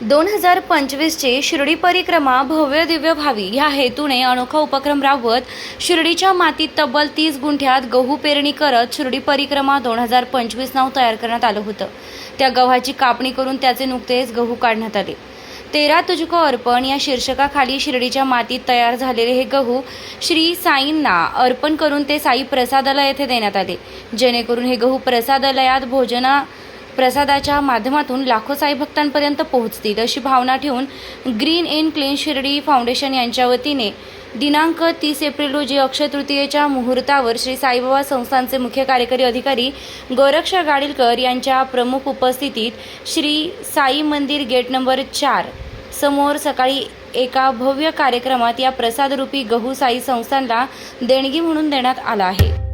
दोन हजार पंचवीसची शिर्डी परिक्रमा भव्य दिव्य व्हावी ह्या हेतूने अनोखा उपक्रम राबवत शिर्डीच्या मातीत तब्बल तीस गुंठ्यात गहू पेरणी करत शिर्डी परिक्रमा दोन हजार पंचवीस नाव तयार करण्यात आलं होतं. त्या गव्हाची कापणी करून त्याचे नुकतेच गहू काढण्यात आले. तेरा तुझको अर्पण या शीर्षकाखाली शिर्डीच्या मातीत तयार झालेले हे गहू श्री साईंना अर्पण करून ते साई प्रसादालय येथे देण्यात आले. जेणेकरून हे गहू प्रसादालयात भोजना प्रसादाच्या माध्यमातून लाखो साई भक्तांपर्यंत पोहोचतील अशी भावना ठेवून green in clean Shirdi foundation यांच्या वतीने दिनांक तीस एप्रिल रोजी अक्षय तृतीयेच्या मुहूर्तावर श्री साईबाबा संस्थांचे मुख्य कार्यकारी अधिकारी गोरक्ष गाडीलकर यांच्या प्रमुख उपस्थितीत श्री साई मंदिर गेट नंबर चार समोर सकाळी एका भव्य कार्यक्रमात या प्रसादरूपी गहू साई संस्थांना देणगी म्हणून देण्यात आला आहे.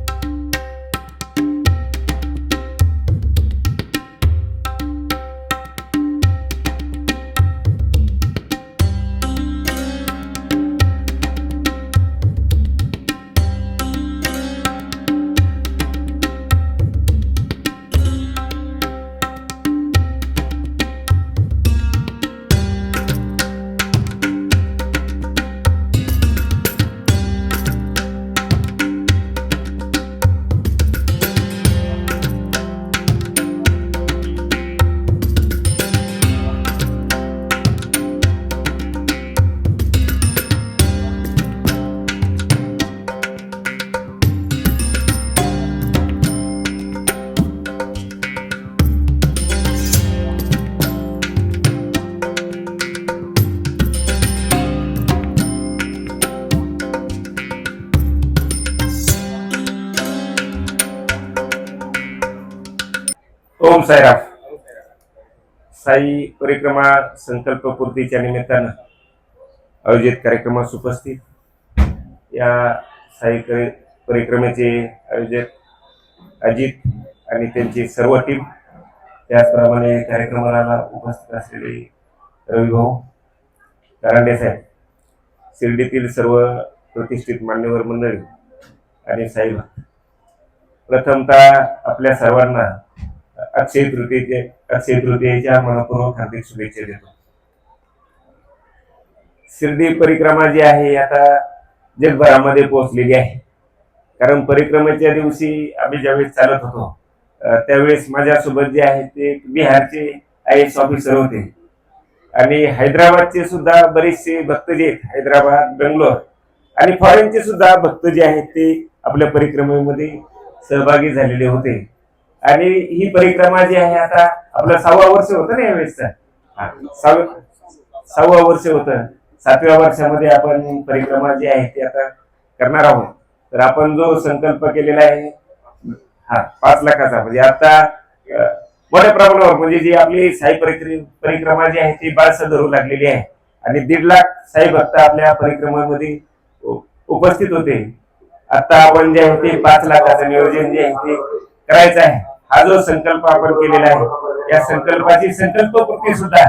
ओम साईराम. साई परिक्रमा संकल्प पूर्तीच्या निमित्तानं आयोजित कार्यक्रमास उपस्थित या साई परिक्रमेचे आयोजक अजित आणि त्यांची सर्व टीम त्याचप्रमाणे कार्यक्रमाला उपस्थित असलेले रविभाऊ करांडे साहेब शिर्डीतील सर्व प्रतिष्ठित मान्यवर मंडळी आणि साई प्रथमतः आपल्या सर्वांना अक्षय तृतीयेचे अक्षय तृतीयेच्या मनपूर्वक हार्दिक शुभेच्छा देतो. शिर्डी परिक्रमा जी आहे आता जगभरामध्ये पोहोचलेली आहे. कारण परिक्रमेच्या दिवशी आम्ही ज्यावेळेस चालत होतो त्यावेळेस माझ्यासोबत जे आहे ते बिहारचे आय एस ऑफिसर होते. आणि हैदराबादचे सुद्धा बरेचसे भक्त जे आहेत हैदराबाद बेंगलोर आणि फॉरेनचे सुद्धा भक्त जे आहेत ते आपल्या परिक्रमेमध्ये सहभागी झालेले होते. आणि ही परिक्रमा जी आहे आता आपलं सहावा वर्ष होतं ना यावेळेसचा हा, वर्ष होतं. सातव्या वर्षामध्ये आपण परिक्रमा जी आहे ती आता करणार आहोत. तर आपण जो संकल्प केलेला आहे हा पाच लाखाचा म्हणजे आता मोठ्या प्रमाणावर म्हणजे जी आपली साई परिक्र- परिक्रमा जी आहे ती बाळसं धरू लागलेली आहे. आणि दीड लाख साई भक्त आपल्या परिक्रमामध्ये उपस्थित होते. आता आपण जे आहे ते पाच लाखाचं नियोजन जे आहे ते करायचं आहे. हा जो संकल्प आपण केलेला आहे या संकल्पाची संकल्पपूर्ती सुद्धा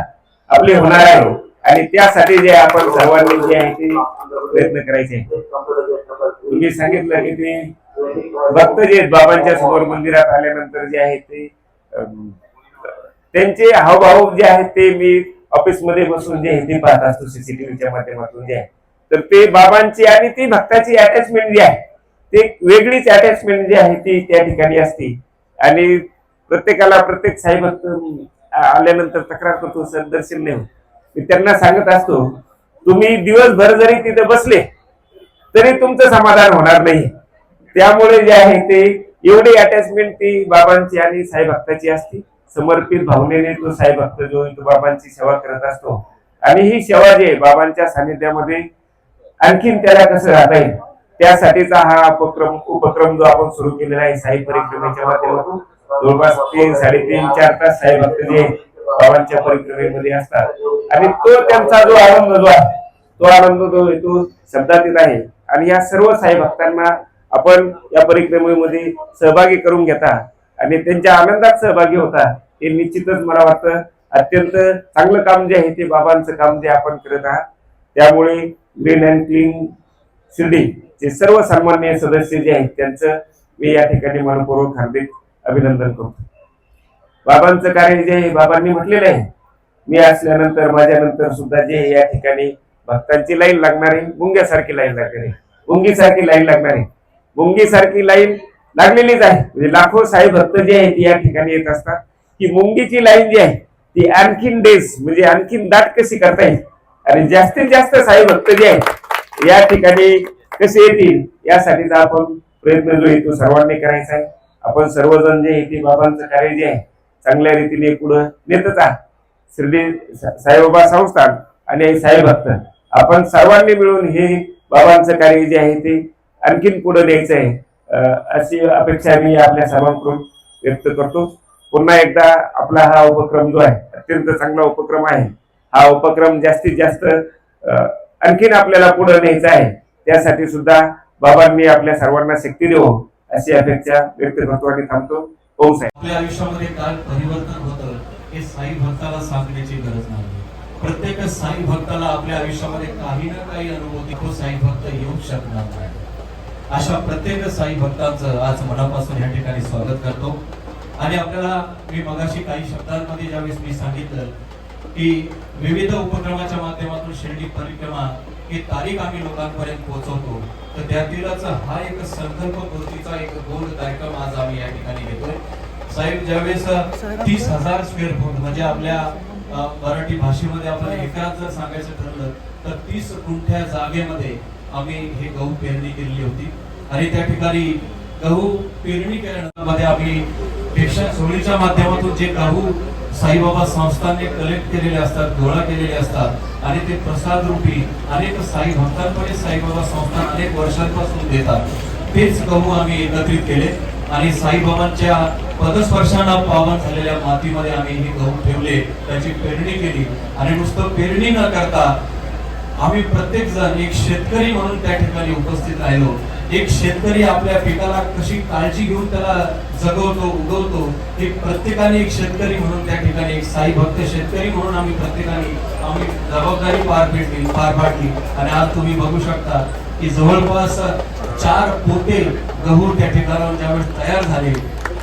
आपली होणार आहे. आणि त्यासाठी जे आपण सर्वांनी जे आहे ते प्रयत्न करायचे तुम्ही सांगितलं की ते भक्त जे बाबांच्या समोर मंदिरात आल्यानंतर जे आहे ते त्यांचे हावभाव जे आहेत ते मी ऑफिसमध्ये बसून जे आहे ते पाहत असतो सीसीटीव्हीच्या माध्यमातून जे आहे. तर ते बाबांची आणि ती भक्ताची अटॅचमेंट जी आहे ते वेगळीच अटॅचमेंट जी आहे ती त्या ठिकाणी असते. आणि प्रत्येकाला प्रत्येक साई भक्त आल्यानंतर तक्रार करतो सर दर्शन नाही मी त्यांना सांगत असतो तुम्ही दिवसभर जरी तिथे बसले तरी तुमचं समाधान होणार नाही. त्यामुळे जे आहे ते एवढी अटॅचमेंट ती बाबांची आणि साई भक्ताची असते. समर्पित भावनेने तो साई भक्त जो तो बाबांची सेवा करत असतो. आणि ही सेवा जी आहे बाबांच्या सानिध्यामध्ये आणखीन त्याला कसं राहता येईल? त्यासाठीचा हा उपक्रम उपक्रम जो आपण सुरू केलेला आहे साई परिक्रमेच्या माध्यमातून जवळपास तीन साडेतीन चार तास साई भक्त जे बाबांच्या परिक्रमेमध्ये असतात. आणि तो त्यांचा जो आनंद जो आहे तो आनंद जो आहे तो शब्दातीत आहे. आणि या सर्व साई भक्तांना आपण या परिक्रमेमध्ये सहभागी करून घेता आणि त्यांच्या आनंदात सहभागी होता हे निश्चितच मला वाटतं अत्यंत चांगलं काम जे आहे ते बाबांचं काम जे आपण करत आहात. त्यामुळे ग्रीन अँड क्लीन शिर्डी जे सर्व सन्माननीय सदस्य जे आहेत त्यांचं मी या ठिकाणी मनपूर्वक हार्दिक अभिनंदन करतो. बाबांचं कार्य जे आहे बाबांनी म्हटलेलं आहे. मी असल्यानंतर माझ्यानंतर सुद्धा जे या ठिकाणी भक्तांची लाईन लागणार आहे मुंग्यासारखी लाईन लागणार आहे मुंगीसारखी लाईन लागणार आहे मुंगीसारखी लाईन लागलेलीच आहे. म्हणजे लाखो साई भक्त जे आहेत या ठिकाणी येत असतात. की मुंगीची लाईन जी आहे ती आणखीन डेज म्हणजे आणखीन दाट कशी करता येईल? आणि जास्तीत जास्त साई भक्त जे आहेत या ठिकाणी कसे येतील यासाठीचा आपण प्रयत्न जो येतो सर्वांनी करायचा आहे आपण सर्वजण जे येते ते बाबांचं कार्य जे आहे चांगल्या रीतीने पुढं नेतच आहात. शिर्डी साईबाबा संस्थान आणि साई भक्त. आपण सर्वांनी मिळून हे बाबांचं कार्य जे आहे ते आणखीन पुढे न्यायचं आहे अशी अपेक्षा मी आपल्या सर्वांकडून व्यक्त करतो. पुन्हा एकदा आपला हा उपक्रम जो आहे अत्यंत चांगला उपक्रम आहे. हा उपक्रम जास्तीत जास्त आणखीन आपल्याला पुढे न्यायचं आहे. त्यासाठी सुद्धा बाबांनी आपल्या सर्वांना शक्ती देऊ. अशी अपेक्षा व्यक्त करतो आणि थांबतो. हो साहेब. आपल्या आयुष्यामध्ये काय परिवर्तन होतं हे साई भक्ताला सांगण्याची गरज नाही. प्रत्येक साई भक्ताला आपल्या आयुष्यामध्ये काही ना काही अनुभूती तो साई भक्त येऊ शकणार नाही. अशा प्रत्येक साई भक्तांचं आज मनापासून या ठिकाणी स्वागत करतो. आणि आपल्याला मी मगाशी काही शब्दांमध्ये ज्यावेळेस मी सांगितलं की विविध उपक्रमाच्या माध्यमातून शिर्डी परिक्रमा ही तारीख आम्ही लोकांपर्यंत पोहोचवतो. तर त्यातीलच हा एक संकल्प पूर्तीचा एक गोल कार्यक्रम आज आम्ही या ठिकाणी घेतोय. साहेब ज्यावेळेस तीस हजार स्क्वेअर फूट म्हणजे आपल्या मराठी भाषेमध्ये आपण एकरात जर सांगायचं ठरलं तर तीस गुंठ्या जागेमध्ये आम्ही हे गहू पेरणी केलेली होती. आणि त्या ठिकाणी गहू पेरणी करण्यामध्ये आम्ही पेक्षा सोळीच्या माध्यमातून जे गहू साईबाबा संस्थांनी कलेक्ट केलेले असतात गोळा केलेले असतात. आणि ते प्रसाद रूपी अनेक साई भक्तांकडे साईबाबा संस्थान अनेक वर्षांपासून देतात. तेच गहू आम्ही एकत्रित केले. आणि साईबाबांच्या पदस्पर्शांना पावन झालेल्या मातीमध्ये आम्ही हे गहू ठेवले. त्याची पेरणी केली. आणि नुसतं पेरणी न करता आम्ही प्रत्येक जण एक शेतकरी म्हणून त्या ठिकाणी उपस्थित राहिलो. एक शेतकरी आपल्या पिकाला कशी काळजी घेऊन त्याला जगवतो उगवतो हे प्रत्येकाने एक शेतकरी म्हणून त्या ठिकाणी एक साई भक्त शेतकरी म्हणून आम्ही प्रत्येकाने आम्ही जबाबदारी पार पेटली पार पाडली. आणि आज तुम्ही बघू शकता की जवळपास चार पोते गहू त्या ठिकाणावर ज्यावेळेस तयार झाले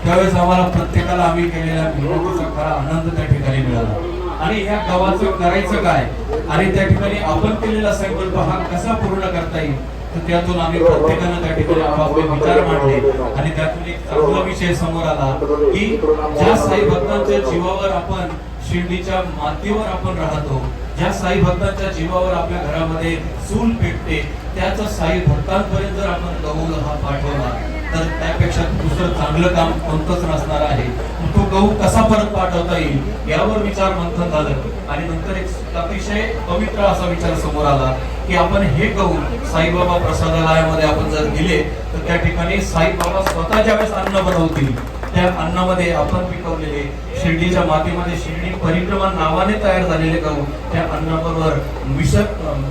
त्यावेळेस आम्हाला प्रत्येकाला आम्ही केलेल्या मिरवणुकीचा खरा आनंद त्या ठिकाणी मिळाला. आणि ह्या गावाचं करायचं काय? आणि त्या ठिकाणी आपण केलेला संकल्प हा कसा पूर्ण करता येईल? तर त्यातून आम्ही प्रत्येकानं त्या ठिकाणी आपापले विचार मांडले आणि त्यातून एक चांगला विषय समोर आला की ज्या साई भक्तांच्या जीवावर आपण शिर्डीच्या मातीवर आपण राहतो ज्या साई भक्तांच्या जीवावर आपल्या घरामध्ये चूल पेटते त्याच साई भक्तांपर्यंत जर आपण गहू हा पाठवला तर त्यापेक्षा दुसरं चांगलं काम कोणतंच नसणार आहे. तो गहू कसा परत पाठवता येईल यावर विचार मंथन झालं. आणि नंतर एक अतिशय पवित्र असा विचार समोर आला की आपण हे गहू साईबाबा प्रसादालयामध्ये आपण जर दिले तर त्या ठिकाणी साईबाबा स्वतः ज्यावेळेस अन्न बनवतील त्या अन्नामध्ये आपण पिकवलेले शिर्डीच्या मातीमध्ये शिर्डी परिक्रमा नावाने तयार झालेले गहू त्या अन्नाबरोबर मिसळ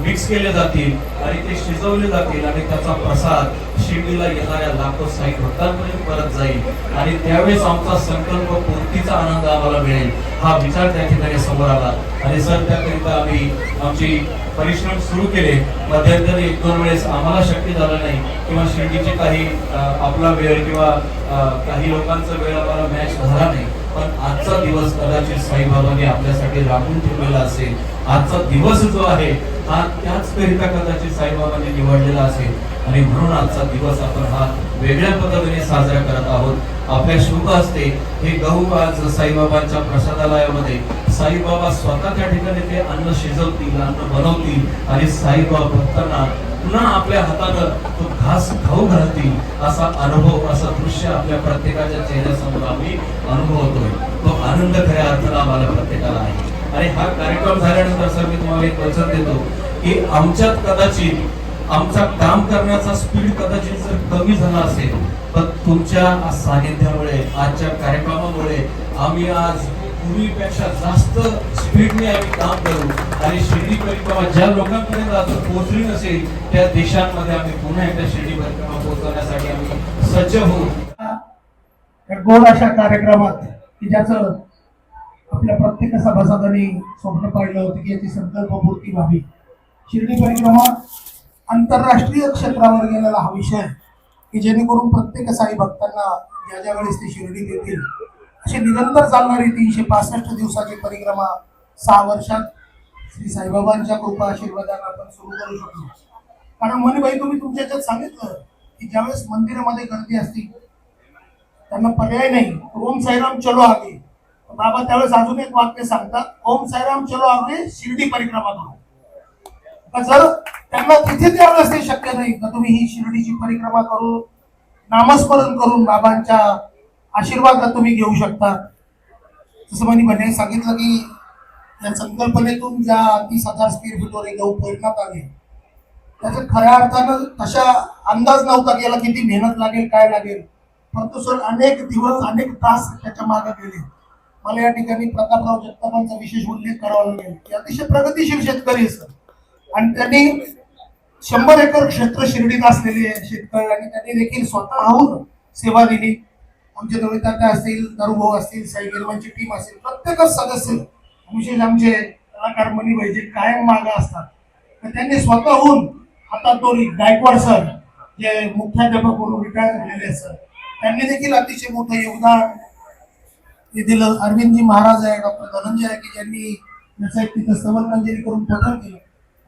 मिक्स केले जातील आणि ते शिजवले जातील आणि त्याचा प्रसाद शिर्डीला येणाऱ्या लाखो साई भक्तांपर्यंत परत जाईल. आणि त्यावेळेस आमचा संकल्प पूर्तीचा आनंद आम्हाला मिळेल. हा विचार त्या ठिकाणी समोर आला. आणि सर त्याकरिता आम्ही आमची परिश्रम सुरू केले. मध्यंतरी एक दोन वेळेस आम्हाला शक्य झालं नाही किंवा शिर्डीचे काही आपला वेळ किंवा काही लोकांचा वेळ आम्हाला मॅच झाला नाही. पण आजचा दिवस कदाचित साईबाबांनी आपल्यासाठी राखून ठेवलेला असेल. आजचा दिवस जो आहे हा त्याच करिता कदाचित साईबाबांनी निवडलेला असेल. आणि म्हणून आजचा दिवस आपण हा वेगळ्या पद्धतीने साजरा करत आहोत. आपल्या शुभ असते हे गहू आज साईबाबांच्या प्रसादालयामध्ये साईबाबा स्वतः त्या ठिकाणी ते अन्न शिजवतील अन्न बनवतील. आणि साईबाबा भक्तांना पुन्हा आपल्या हातानं तो घास खाऊ घालतील असा अनुभव असा दृश्य आपल्या प्रत्येकाच्या चेहऱ्यासमोर आम्ही अनुभवतोय. तो आनंद खऱ्या अर्थानं आम्हाला प्रत्येकाला आहे. आणि हा कार्यक्रम झाल्यानंतर सर मी तुम्हाला एक वचन देतो की आमच्यात कदाचित आमचा काम करण्याचा स्पीड कदाचित जर कमी झाला असेल पण तुमच्या सानिध्यामुळे आजच्या कार्यक्रमामुळे आम्ही आज पूर्वीपेक्षा जास्त स्पीडने आम्ही काम करू. आणि शिर्डी परिक्रमा ज्या लोकांपर्यंत अजून पोहोचली नसेल त्या देशांमध्ये आम्ही पुन्हा एकदा शिर्डी परिक्रमा पोहोचवण्यासाठी आम्ही सज्ज होऊ. गोड अशा कार्यक्रमात की ज्याचं आपल्या प्रत्येक सभासदांनी स्वप्न पाहिलं होतं की याची संकल्पपूर्ती व्हावी. शिर्डी परिक्रमा आंतरराष्ट्रीय क्षेत्रावर गेलेला हा विषय की जेणेकरून प्रत्येक साई भक्तांना ज्या ज्या वेळेस ते शिर्डीत येतील अशी निरंतर चालणारी तीनशे पासष्ट दिवसाची परिक्रमा सहा वर्षात श्री साईबाबांच्या कृपा आशीर्वादाने आपण सुरू करू शकतो. कारण मनीबाई तुम्ही तुमच्या याच्यात सांगितलं की ज्यावेळेस मंदिरामध्ये गर्दी असती त्यांना पर्याय नाही. ओम साईराम चलो आगे. बाबा त्यावेळेस अजून एक वाक्य सांगतात ओम साईराम चलो आगे शिर्डी परिक्रमा करू. जर त्यांना तिथे त्यावेळेस ते शक्य नाही तर तुम्ही ही शिर्डीची परिक्रमा करून नामस्मरण करून बाबांच्या आशीर्वाद तुम्ही घेऊ शकता. जसं म्हणे म्हणे सांगितलं की या संकल्पनेतून ज्या तीस हजार स्क्वेअर फीटवर हे गहू परिणात आले त्याच्या खऱ्या अर्थानं तशा अंदाज नव्हता की याला किती मेहनत लागेल काय लागेल. परंतु सर अनेक दिवस अनेक तास त्याच्यामागे गेले. मला या ठिकाणी प्रतापराव जगतापांचा विशेष उल्लेख करावा लागेल. ते अतिशय प्रगतीशील शेतकरी आहे सर. आणि त्यांनी शंभर एकर क्षेत्र शिर्डीत असलेले शेतकरी आणि त्यांनी देखील स्वतःहून सेवा दिली. म्हणजे आमचे दळितात्या असतील दारुभाऊ असतील साई गेलवांची टीम असेल प्रत्येकच सदस्य विशेष आमचे कलाकार मनी जे कायम मागा असतात. तर त्यांनी स्वतःहून हातात दोरी गायकवाड सर जे मुख्याध्यापक म्हणून रिटायर झालेले सर त्यांनी देखील अतिशय मोठं योगदान हे दिलं. अरविंदजी महाराज आहे डॉक्टर धनंजय आहे की ज्यांनी याचं तिथं स्तवनमंजरी करून पठण केलं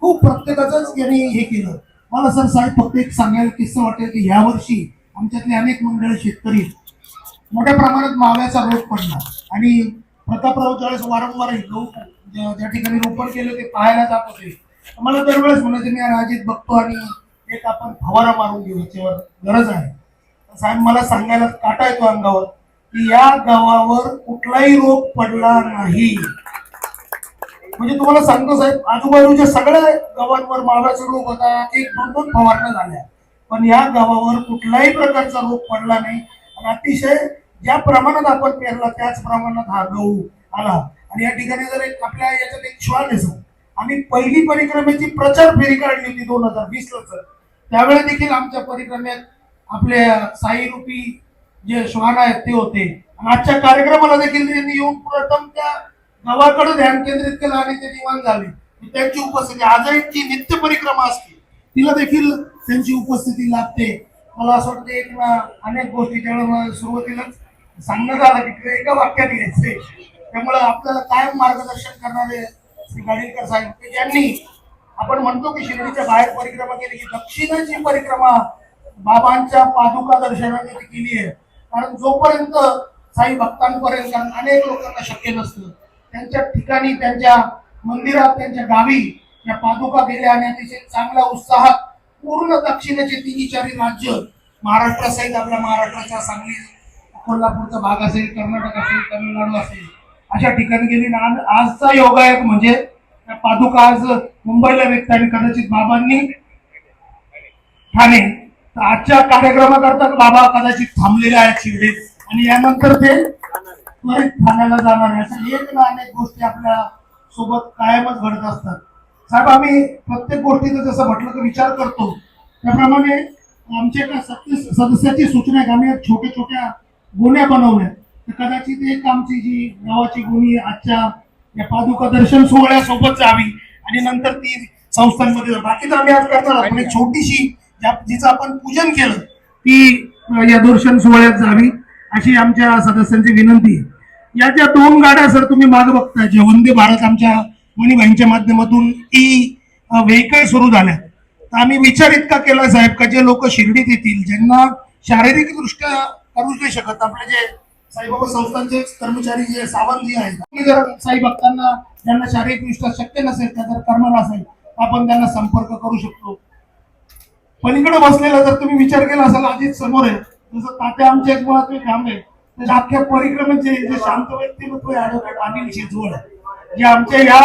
खूप प्रत्येकाचंच यांनी हे केलं. मला सर साहेब फक्त एक सांगायला किस्सा वाटेल की ह्या वर्षी आमच्यातले अनेक मंडळ शेतकरी मोठ्या प्रमाणात माव्याचा रोग पडला आणि प्रतापराव ज्यावेळेस वारंवार ज्या ठिकाणी रोपण केलं ते पाहायला जात होते मला दरवेळेस म्हणायचे मी राजीत बघतो आणि एक आपण फवारा मारून घेऊ याच्यावर गरज आहे. साहेब मला सांगायला काटा येतो अंगावर की या गावावर कुठलाही रोग पडला नाही. म्हणजे तुम्हाला सांगतो साहेब आजूबाजूच्या सगळ्या गावांवर माव्याचा रोग होता एक दोन दोन फवारण्या झाल्या. पण या गावावर कुठल्याही प्रकारचा रोग पडला नाही. आणि अतिशय ज्या प्रमाणात आपण पेरला त्याच प्रमाणात हा गहू आला. आणि या ठिकाणी जर एक आपल्या याच्यात एक श्वान आहे सर आम्ही पहिली परिक्रमेची प्रचार फेरी काढली होती दोन हजार वीस ला सर. त्यावेळी देखील आमच्या परिक्रमेत आपले साई रूपी जे श्वान आहेत ते होते. आणि आजच्या कार्यक्रमाला देखील त्यांनी येऊन प्रथम त्या गावाकडे ध्यान केंद्रित केलं आणि ते निवान झाले. त्यांची उपस्थिती आजही जी नित्य परिक्रमा असते तिला देखील त्यांची उपस्थिती लाभते. मला असं वाटतं एक अनेक गोष्टी त्यामुळे सुरुवातीलाच सांगण्यात आलं की एका वाक्यात घ्यायचे त्यामुळे आपल्याला कायम मार्गदर्शन करणारे श्री गाडीलकर साहेब यांनी आपण म्हणतो की शिर्डीच्या बाहेर परिक्रमा केली की दक्षिणेची परिक्रमा बाबांच्या पादुका दर्शनाने ती केली आहे. कारण जोपर्यंत साई भक्तांपर्यंत अनेक लोकांना शक्य नसतं त्यांच्या ठिकाणी त्यांच्या मंदिरात त्यांच्या गावी या पादुका गेल्या आणि अतिशय चांगल्या उत्साहात पूर्ण दक्षिणेचे तिन्ही चारी राज्य महाराष्ट्रासहित आपल्या महाराष्ट्राच्या सांगली कोल्हापूरचा भाग असेल कर्नाटक असेल तमिळनाडू असेल अशा ठिकाणी गेली ना आज- आजचा योगायोग म्हणजे त्या पादुका आज मुंबईला व्यक्त आणि कदाचित बाबांनी ठाणे. तर आजच्या कार्यक्रमाकरता बाबा कदाचित थांबलेले आहेत शिर्डीत. आणि यानंतर ते त्वरित ठाण्याला जाणार आहे अशा एक ना अनेक गोष्टी आपल्यासोबत कायमच घडत असतात. साहेब आम्ही प्रत्येक गोष्टीचा जसं म्हटलं तर विचार करतो त्याप्रमाणे आमच्या एका सत्य सदस्याची सूचना आहे. आम्ही छोट्या छोट्या गोण्या बनवल्या. तर कदाचित एक आमची जी गावाची गुणी आजच्या या पादुका दर्शन सोहळ्यासोबत जावी आणि नंतर ती संस्थांमध्ये बाकी तर आम्ही आज करणार आहोत एक छोटीशी ज्या जिचं आपण पूजन केलं ती या दर्शन सोहळ्यात जावी अशी आमच्या सदस्यांची विनंती आहे. या ज्या दोन गाड्या सर तुम्ही माग बघताय जे वंदे भारत आमच्या मणिबाईंच्या माध्यमातून ई व्हेकल सुरू झाल्या. तर आम्ही विचार इतका केला साहेब का जे लोक शिर्डीत येतील ज्यांना शारीरिकदृष्ट्या करूच नाही शकत. आपले जे म्हणजे साईबाबा संस्थांचे कर्मचारी जे सावंत आहेत जर साई भक्तांना ज्यांना शारीरिक दृष्ट्या शक्य नसेल त्या जर करणार असेल आपण त्यांना संपर्क करू शकतो. पलीकडे बसलेला जर तुम्ही विचार केला असाल अजित समोर आहे जसं तात्या आमच्या एक मुळात काम आहे अख्ख्या परिक्रमेचे जे शांत व्यक्तिमत्व आहे ऍडव्होकेट अनिल शिजवड जे आमच्या या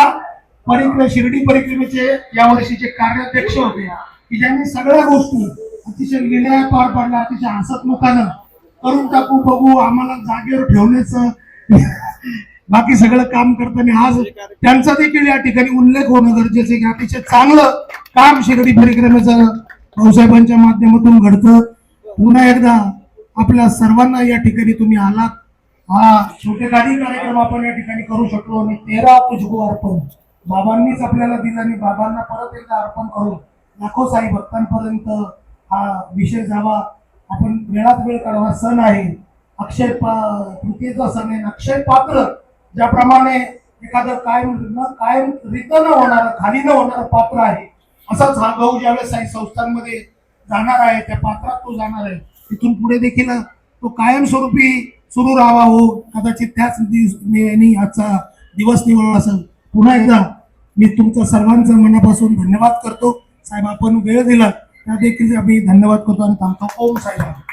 परिक्र शिर्डी परिक्रमेचे या वर्षीचे कार्याध्यक्ष होते की ज्यांनी सगळ्या गोष्टी अतिशय लिलया पार पाडल्या अतिशय हसतमुखानं करून टाकू बघू आम्हाला जागेवर ठेवण्याचं. बाकी सगळं काम करताना आज त्यांचा देखील या ठिकाणी उल्लेख होणं गरजेचं आहे. की अतिशय चांगलं काम शिर्डी परिक्रमेचं भाऊसाहेबांच्या माध्यमातून घडतं. पुन्हा एकदा आपल्या सर्वांना या ठिकाणी तुम्ही आलात. हा छोटेखानी कार्यक्रम आपण या ठिकाणी करू शकलो आणि तेरा तुझको अर्पण. बाबांनीच आपल्याला दिलं आणि बाबांना परत एकदा अर्पण करून लाखो साई भक्तांपर्यंत हा विषय जावा. आपण वेळात वेळ काढावा. सण आहे. अक्षय पा तृतीयेचा सण आहे. अक्षय पात्र ज्याप्रमाणे एखादं कायम न कायम रितं न होणारं खाली न होणारं पात्र आहे. असाच हा गहू ज्यावेळेस काही संस्थांमध्ये जाणार आहे त्या पात्रात तो जाणार आहे. तिथून पुढे देखील तो कायमस्वरूपी सुरू राहावा हो. कदाचित त्याच दिवस- आजचा दिवस निवडला असेल. पुन्हा एकदा मी तुमचा सर्वांचं मनापासून धन्यवाद करतो. साहेब आपण वेळ दिला. त्या देखील आम्ही धन्यवाद करतो आणि थांबतो. ओम साहेब